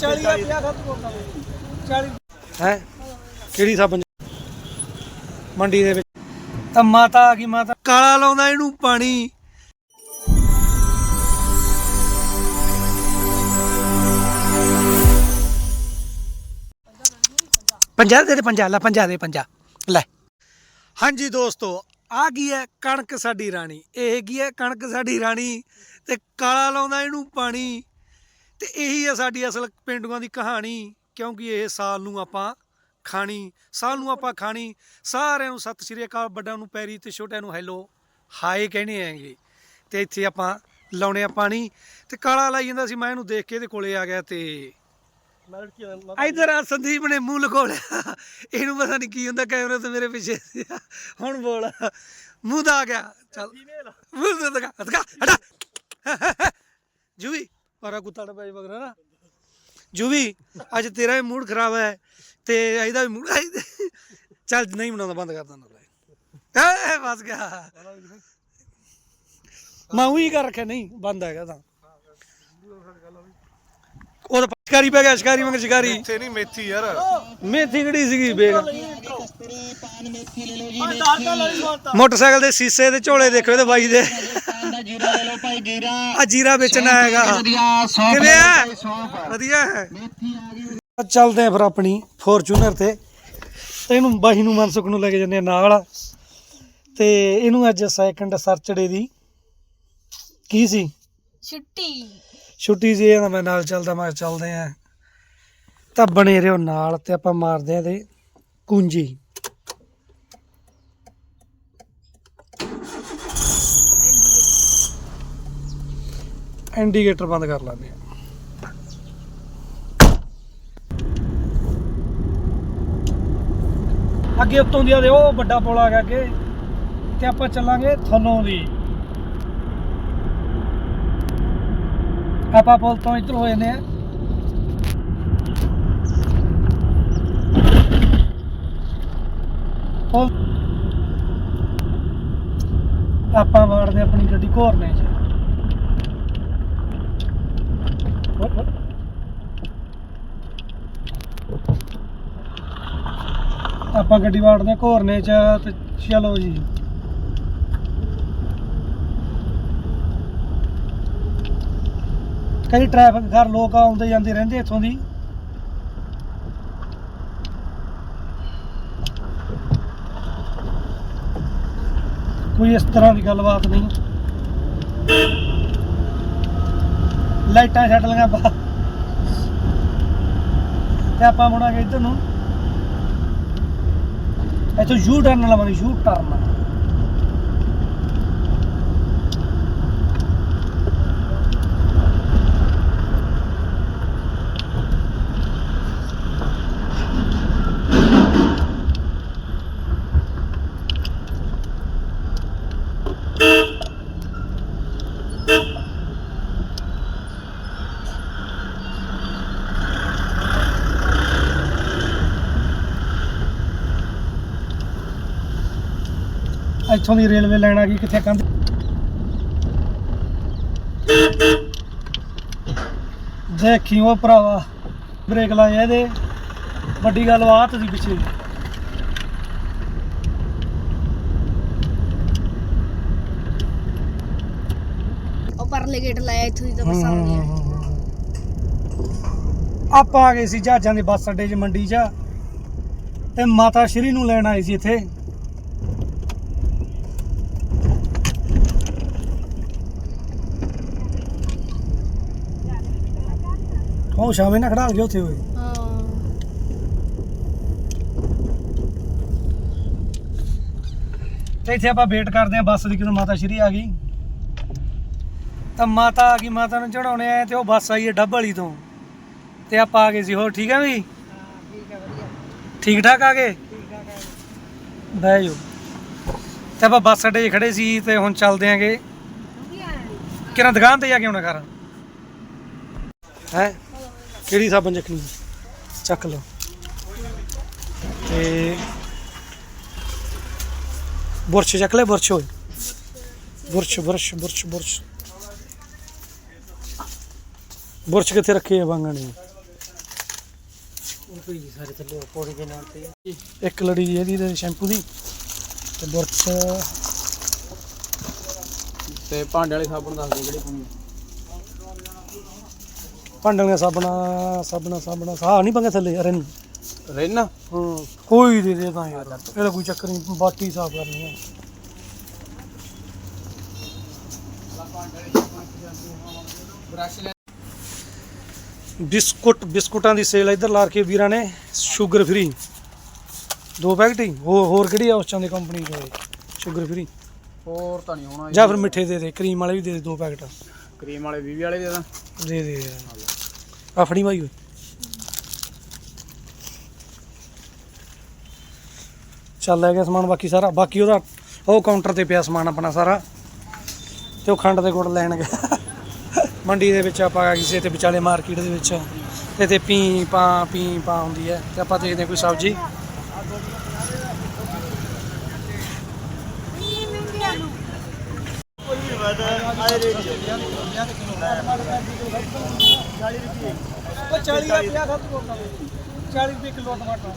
40 ਆ 50 ਖਤ ਬੋਲਦਾ 40 ਹੈ? ਕਿਹੜੀ ਸਾਬਣ ਮੰਡੀ ਦੇ ਵਿੱਚ। ਤਾਂ ਮਾਤਾ ਆ ਗਈ, ਮਾਤਾ। ਕਾਲਾ ਲਾਉਂਦਾ ਇਹਨੂੰ ਪਾਣੀ। ਪੰਜਾਹ ਦੇ ਦੇ ਪੰਜਾਹ, ਲੈ ਪੰਜਾਹ ਦੇ ਪੰਜਾਹ। ਲੈ। ਹਾਂਜੀ ਦੋਸਤੋ, ਆ ਗਈ ਹੈ ਕਣਕ ਸਾਡੀ ਰਾਣੀ। ਇਹ ਹੈਗੀ ਹੈ ਕਣਕ ਸਾਡੀ ਰਾਣੀ ਤੇ ਕਾਲਾ ਲਾਉਂਦਾ ਇਹਨੂੰ ਪਾਣੀ। ਤੇ ਇਹੀ ਹੈ ਸਾਡੀ ਅਸਲ ਪਿੰਡੂਆਂ ਦੀ ਕਹਾਣੀ ਕਿਉਂਕਿ ਇਹ ਸਾਲ ਨੂੰ ਆਪਾਂ ਖਾਣੀ ਸਾਲ ਨੂੰ ਆਪਾਂ ਖਾਣੀ ਸਾਰਿਆਂ ਨੂੰ ਸਤਿ ਸ਼੍ਰੀ ਅਕਾਲ ਵੱਡਿਆਂ ਨੂੰ ਪੈਰੀ ਤੇ ਛੋਟਿਆਂ ਨੂੰ ਹੈਲੋ ਹਾਏ ਕਹਿੰਦੇ ਆਂਗੇ। ਤੇ ਇੱਥੇ ਆਪਾਂ ਲਾਉਣੇ ਆ ਪਾਣੀ ਤੇ ਕਾਲਾ ਲਾਈ ਜਾਂਦਾ ਸੀ ਮੈਂ ਇਹਨੂੰ ਦੇਖ ਕੇ ਇਹਦੇ ਕੋਲੇ ਆ ਗਿਆ ਤੇ ਇਧਰ ਆ ਸੰਦੀਪ ਨੇ ਮੂੰਹ ਲਗੋਲਿਆ ਇਹਨੂੰ ਪਤਾ ਨਹੀਂ ਕੀ ਹੁੰਦਾ ਕੈਮਰੇ ਤੇ ਮੇਰੇ ਪਿੱਛੇ। ਹੁਣ ਬੋਲ। ਮੂੰਹ ਦਾ ਆ ਗਿਆ। ਚੱਲ। ਮੂੰਹ ਹਟਾ। ਜੂਵੀ ਪਾਰਾ ਕੁੱਤਾ ਨਾ ਪੈ ਬਗਰਾ ਨਾ ਜੂਵੀ, ਅੱਜ ਤੇਰਾ ਵੀ ਮੂਡ ਖਰਾਬ ਹੈ ਤੇ ਇਹਦਾ ਵੀ ਮੂਡ ਚੱਲ ਨਹੀਂ ਬਣਾਉਂਦਾ, ਬੰਦ ਕਰ ਦਿੰਦਾ ਏ ਫਸ ਗਿਆ। ਮੈਂ ਉਹੀ ਕਰ ਰੱਖਿਆ, ਨਹੀਂ, ਬੰਦ ਹੈਗਾ ਤਾਂ। ਉਹ ਤਾਂ ਸ਼ਿਕਾਰੀ ਪੈ ਗਿਆ ਸ਼ਿਕਾਰੀ ਮੰਗ ਸ਼ਿਕਾਰੀ। ਇੱਥੇ ਨਹੀਂ ਮੇਥੀ ਯਾਰ। ਮੇਥੀ ਕਿਹੜੀ ਸੀਗੀ ਬੇਗ ਮੋਟਰਸਾਈਕਲ ਦੇ ਸੀਸੇ ਦੇ ਝੋਲੇ ਦੇਖੋ ਇਹਦੇ ਬਾਈ ਦੇ। ਦਾ ਜੀਰਾ ਲੈ ਲਓ ਭਾਈ ਜੀਰਾ ਆ ਜੀਰਾ ਵੇਚਣਾ ਹੈਗਾ ਕਿਵੇਂ ਆ? ਵਧੀਆ ਹੈ। ਮੇਥੀ ਆ ਗਈ ਚੱਲਦੇ ਆ ਫਿਰ ਆਪਣੀ ਫੋਰਚੂਨਰ ਤੇ। ਤੇ ਇਹਨੂੰ ਬਾਈ ਨੂੰ ਮਨਸੁਖ ਨੂੰ ਲੈ ਕੇ ਜੰਨੇ ਨਾਲ। ਤੇ ਇਹਨੂੰ ਅੱਜ ਸੈਕੰਡ ਸਰਚੜੇ ਦੀ ਕੀ ਸੀ? ਛੁੱਟੀ। ਛੁੱਟੀ ਸੀ ਇਹਦਾ ਮੈਂ ਨਾਲ ਚੱਲਦਾ, ਮੈਂ ਚੱਲਦੇ ਆ। ਤਾਂ ਬਣੇ ਰਹੋ ਨਾਲ ਤੇ ਆਪਾਂ ਮਾਰਦੇ ਆ ਤੇ ਕੁੰਜੀ। ਇੰਡੀਕੇਟਰ ਬੰਦ ਕਰ ਲੈਂਦੇ ਆ। ਅੱਗੇ ਉੱਤੋਂ ਦੀ ਆ ਉਹ ਵੱਡਾ ਪੁਲ ਆ ਗਿਆ ਅੱਗੇ। ਤੇ ਆਪਾਂ ਚੱਲਾਂਗੇ ਥੱਲੋਂ ਦੀ। ਆਪਾਂ ਪੁਲ ਤੋਂ ਇੱਧਰ ਹੋ ਜਾਂਦੇ ਆ ਆਪਾਂ ਵਾੜਦੇ ਆਪਣੀ ਗੱਡੀ ਘੋਰਨੇ ਚ। ਆਪਾਂ ਗੱਡੀ ਵਾੜਦੇ ਆ ਘੋਰਨੇ ਚ ਤੇ ਚਲੋ ਜੀ। ਕਈ ਟ੍ਰੈਫਿਕ ਘਰ ਲੋਕ ਆਉਂਦੇ ਜਾਂਦੇ ਰਹਿੰਦੇ ਇੱਥੋਂ ਦੀ। ਕੋਈ ਇਸ ਤਰ੍ਹਾਂ ਦੀ ਗੱਲਬਾਤ ਨਹੀਂ। ਲਾਈਟਾਂ ਛੱਡ ਲਈਆਂ ਬਾ ਤੇ ਆਪਾਂ ਮੁੜਾਂਗੇ ਇੱਧਰ ਨੂੰ। ਇੱਥੋਂ ਯੂ ਟਰਨ ਲਵਾਂਗੇ ਯੂ ਟਰਨ ਇੱਥੋਂ ਦੀ ਰੇਲਵੇ ਲਾਈਨ ਆ ਗਈ ਕਿੱਥੇ ਕੰਧ ਦੇਖੀ ਉਹ ਭਰਾਵਾ ਬ੍ਰੇਕ ਲਾਏ ਇਹਦੇ। ਵੱਡੀ ਗੱਲ ਬਾਤ ਸੀ ਪਿੱਛੇ। ਉਹ ਪਰਲੇ ਗੇਟ ਲਾਇਆ ਇੱਥੋਂ ਦੀ ਤਾਂ ਬੱਸਾਂ ਆਉਂਦੀਆਂ ਆਪਾਂ ਆ ਗਏ ਸੀ ਜਹਾਜ਼ਾਂ ਦੇ ਬੱਸ ਅੱਡੇ 'ਚ ਮੰਡੀ 'ਚ। ਤੇ ਮਾਤਾ ਸ਼੍ਰੀ ਨੂੰ ਲੈਣ ਆਏ ਸੀ ਇੱਥੇ। ਉਹ ਸ਼ਾਮੇ ਨਾ ਖੜਾ ਗਿਆ ਉੱਥੇ ਹੋਏ ਹਾਂ ਤੇ ਇੱਥੇ ਆਪਾਂ ਵੇਟ ਕਰਦੇ ਆਂ ਬੱਸ ਦੀ ਕਿਦੋਂ ਮਾਤਾ ਸ਼੍ਰੀ ਆ ਗਈ। ਤਾਂ ਮਾਤਾ ਆ ਗਈ, ਮਾਤਾ ਨੂੰ ਚੜਾਉਣੇ ਆਏ ਤੇ ਉਹ ਬੱਸ ਆਈ ਹੈ ਡੱਬ ਵਾਲੀ ਤੋਂ। ਤੇ ਆਪਾਂ ਆ ਗਏ ਸੀ, ਹੋਰ ਠੀਕ ਆ ਵੀ? ਠੀਕ ਠਾਕ ਆ ਗਏ? ਬਹਿ ਜਾਓ। ਤੇ ਆਪਾਂ ਬੱਸ ਅੱਡੇ 'ਚ ਖੜੇ ਸੀ ਤੇ ਹੁਣ ਚੱਲਦੇ ਆਂਗੇ। ਕਿਹਨਾਂ ਦੁਕਾਨ ਤੇ ਜਾ ਕੇ ਆਉਣਾ ਕਰ ਹੈ? ਕਿਹੜੀ ਸਾਬਣ ਚੱਕਣੀ? ਚੱਕ ਲਓ। ਤੇ ਬੁਰਸ਼ ਚੱਕ ਲੈ ਬੁਰਸ਼ ਹੋਏ brush brush brush brush. Brush ਕਿੱਥੇ ਰੱਖੇ ਆ ਵਾਂਗਣ ਨੇ? ਕੋਈ ਸਾਰੇ ਥੱਲੇ ਪੌੜੀ ਦੇ ਨਾਲ ਤੇ। ਇੱਕ ਲੜੀ ਜੀ ਇਹਦੀ ਤੇ ਸ਼ੈਂਪੂ ਦੀ। ਤੇ ਬੁਰਸ਼ ਤੇ ਭਾਂਡੇ ਵਾਲੇ ਸਾਬਣ ਦੱਸ ਦੇ ਜਿਹੜੇ ਪਾਉਣੇ ਭਾਂਡਿਆਂ ਸਾਬਣਾ ਸਾਬਣਾ ਸਾਬਣਾ ਸਾਹ ਨਹੀਂ ਪੰਗੇ ਥੱਲੇ ਇਹਨੂੰ ਰਹਿਣਾ ਹਾਂ ਕੋਈ ਦੇ ਦੇ ਤਾਂ ਯਾਰ ਇਹਦਾ ਕੋਈ ਚੱਕਰ ਨਹੀਂ ਬਾਟੀ ਸਾਫ਼ ਕਰਨੀ ਹੈ। ਬਿਸਕੁਟ ਬਿਸਕੁਟਾਂ ਦੀ ਸੇਲ ਇੱਧਰ ਲਾ ਕੇ ਵੀਰਾਂ ਨੇ ਸ਼ੂਗਰ ਫ੍ਰੀ ਦੋ ਪੈਕਟ ਹੀ ਹੋਰ ਹੋਰ ਕਿਹੜੀ ਆ ਉਸ ਦੀ ਕੰਪਨੀ ਦੀ? ਸ਼ੂਗਰ ਫ੍ਰੀ ਹੋਰ ਤਾਂ ਨਹੀਂ ਹੋਣਾ ਜਾਂ ਫਿਰ ਮਿੱਠੇ ਦੇ ਦੇ ਕਰੀਮ ਵਾਲੇ ਵੀ ਦੇ ਦੇ ਦੋ ਪੈਕਟ। ਕਰੀਮ ਵਾਲੇ 20 ਵਾਲੇ ਦੇ ਦਾਂ। ਦੇ ਫੜੀ ਭਾਈ ਓਏ। ਚੱਲ ਲੈ ਗਿਆ ਸਮਾਨ ਬਾਕੀ ਸਾਰਾ। ਬਾਕੀ ਉਹਦਾ ਉਹ ਕਾਊਂਟਰ ਤੇ ਪਿਆ ਸਮਾਨ ਆਪਣਾ ਸਾਰਾ। ਤੇ ਉਹ ਖੰਡ ਦੇ ਗੁੜ ਲੈਣ ਗਿਆ। ਮੰਡੀ ਦੇ ਵਿੱਚ ਆਪਾਂ ਕਿਸੇ ਤੇ ਵਿਚਾਲੇ ਮਾਰਕੀਟ ਦੇ ਵਿੱਚ। ਤੇ ਤੇ ਪੀ, ਪਾ ਪੀ, ਪਾ ਹੁੰਦੀ ਹੈ। ਤੇ ਆਪਾਂ ਦੇਖਦੇ ਹਾਂ ਕੋਈ ਸਬਜ਼ੀ। ਉਹ 40 ਦਾ 50 ਖਤ ਕੋਲ 40 ਰੁਪਏ ਕਿਲੋ ਟਮਾਟਰ।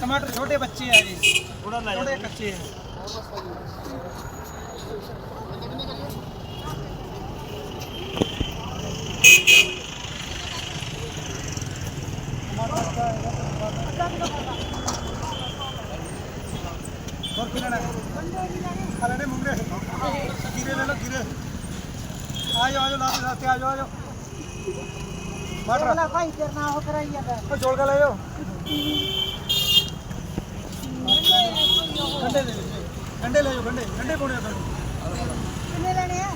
ਟਮਾਟਰ ਛੋਟੇ ਬੱਚੇ ਆ ਜੀ। ਥੋੜਾ ਲੈ ਛੋਟੇ ਕੱਚੇ ਆ। ਹੋਰ ਕੀ ਲੈਣਾ? ਆ ਲੈਣੇ ਮੁੰਡੇ ਖੀਰੇ ਲੈ ਲਓ ਖੀਰੇ। ਆ ਜਾਓ ਆ ਜਾਓ ਲਾਤੇ ਲਾਤੇ ਆ ਜਾਓ ਆ ਜਾਓ ਮਟਰ ਭਾਈ ਤੇਰੇ ਨਾਲ ਉਹ ਕਰਾਈ ਜਾਂਦਾ ਉਹ ਜੋੜ ਕੇ ਲੈ ਜਾਓ ਗੰਡੇ ਦੇ ਗੰਡੇ ਲੈ ਜਾਓ ਗੰਡੇ ਗੰਡੇ ਪਾਉਣੇ ਆ ਤੁਹਾਨੂੰ ਕਿੰਨੇ ਲੈਣੇ ਆ?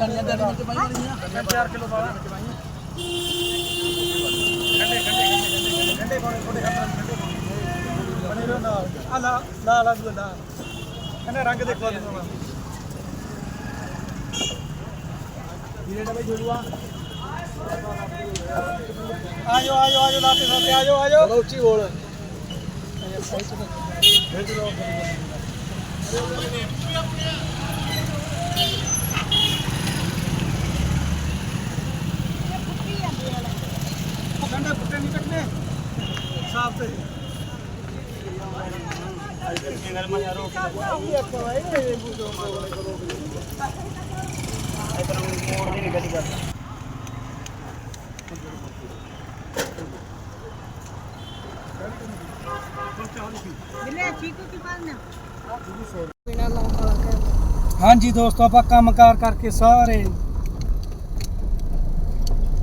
ਗੰਡੇ ਦੇ ਵਿੱਚ ਪਾਈਆਂ 4 ਕਿਲੋ ਵਾਲਾ। ਵਿੱਚ ਗੰਡੇ ਗੰਡੇ ਗੰਡੇ ਗੰਡੇ ਪਾਉਣੇ ਥੋੜੇ ਹੱਥਾਂ ਗੰਡੇ ਪਾਉਣੇ। ਬਣੇ ਰਹੋ ਨਾਲ। ਆ ਲਾ ਲਾ ਲਾ ਦੂਆ ਲਾ। ਇਹਨੇ ਰੰਗ ਦੇਖੋ ਤੁਹਾਨੂੰ ਵੀਰੇ ਦਾ ਬਈ ਜੋੜੂਆ। ਆ ਜਾਓ ਆ ਜਾਓ ਆ ਜਾਓ ਲਾਤੇ ਸਾਤੇ ਆ ਜਾਓ ਆ ਜਾਓ ਉੱਚੀ ਬੋਲ। ਗੰਡੇ ਪੁੱਟੇ ਨਹੀਂ ਕੱਟਨੇ ਸਾਫ਼ ਤੇ। ਬਿਲੇ ਚੀਕੂ ਕੀ ਪਾਣਾ ਬਿਨਾ ਲੌਂਗਾ ਕਰ ਹਾਂਜੀ ਦੋਸਤੋ, ਆਪਾਂ ਕੰਮਕਾਰ ਕਰਕੇ ਸਾਰੇ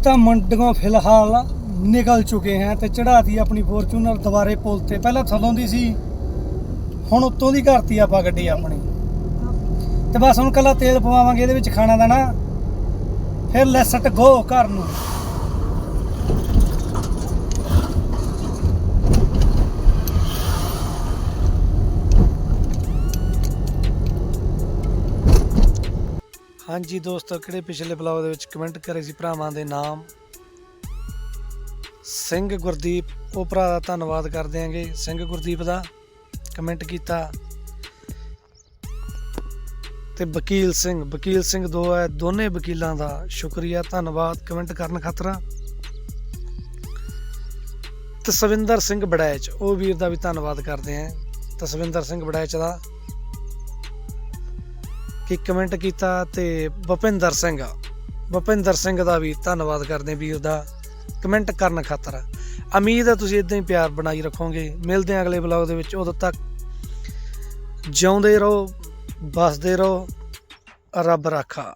ਤਾਂ ਮੰਡੀਆਂ ਫਿਲਹਾਲ ਨਿਕਲ ਚੁੱਕੇ ਹਾਂ ਤੇ ਚੜਾਤੀ ਆਪਣੀ ਫੋਰਚੂਨਰ ਦੁਬਾਰੇ ਪੁਲ ਤੇ। ਪਹਿਲਾਂ ਥੱਲੋਂ ਦੀ ਸੀ, ਹੁਣ ਉੱਤੋਂ ਦੀ ਕਰਤੀ ਆਪਾਂ ਗੱਡੀ ਆਪਣੀ। ਤੇ ਬਸ ਹੁਣ ਕੱਲਾ ਤੇਲ ਪਵਾਵਾਂਗੇ, ਇਹਦੇ ਵਿੱਚ ਖਾਣਾ ਦਾ ਨਾ ਫਿਰ ਲੈਸਟ ਗੋ ਘਰ ਨੂੰ। ਹਾਂਜੀ ਦੋਸਤੋ, ਕਿਹੜੇ ਪਿਛਲੇ ਬਲੌਗ ਦੇ ਵਿੱਚ ਕਮੈਂਟ ਕਰੇ ਸੀ ਭਰਾਵਾਂ ਦੇ ਨਾਮ? ਸਿੰਘ ਗੁਰਦੀਪ, ਉਹ ਭਰਾ ਦਾ ਧੰਨਵਾਦ ਕਰਦੇ ਆਂਗੇ ਸਿੰਘ ਗੁਰਦੀਪ ਦਾ ਕਮੈਂਟ ਕੀਤਾ। ਤੇ ਵਕੀਲ ਸਿੰਘ ਵਕੀਲ ਸਿੰਘ ਦੋ ਹੈ, ਦੋਨੇ ਵਕੀਲਾਂ ਦਾ ਸ਼ੁਕਰੀਆ, ਧੰਨਵਾਦ। ਕਮੈਂਟ ਕਰਨ ਖਾਤਰ। ਤਸਵਿੰਦਰ ਸਿੰਘ ਬੜੈਚ ਉਹ ਵੀਰ ਦਾ ਵੀ ਧੰਨਵਾਦ ਕਰਦੇ ਆਂ ਤਸਵਿੰਦਰ ਸਿੰਘ ਬੜੈਚ ਦਾ ਕਿ ਕਮੈਂਟ ਕੀਤਾ ਤੇ ਭੁਪਿੰਦਰ ਸਿੰਘ ਭੁਪਿੰਦਰ ਸਿੰਘ ਦਾ ਵੀ ਧੰਨਵਾਦ ਕਰਦੇ ਵੀਰ ਦਾ। ਕਮੈਂਟ ਕਰਨ ਖਾਤਰ। ਉਮੀਦ ਹੈ ਤੁਸੀਂ ਇਦਾਂ ਹੀ ਪਿਆਰ ਬਣਾਈ ਰੱਖੋਗੇ। ਮਿਲਦੇ ਹਾਂ ਅਗਲੇ ਵਲੌਗ ਦੇ ਵਿੱਚ। ਉਦੋਂ ਤੱਕ ਜਿਉਂਦੇ ਰਹੋ। ਬਸਦੇ ਰਹੋ। ਰੱਬ ਰਾਖਾ।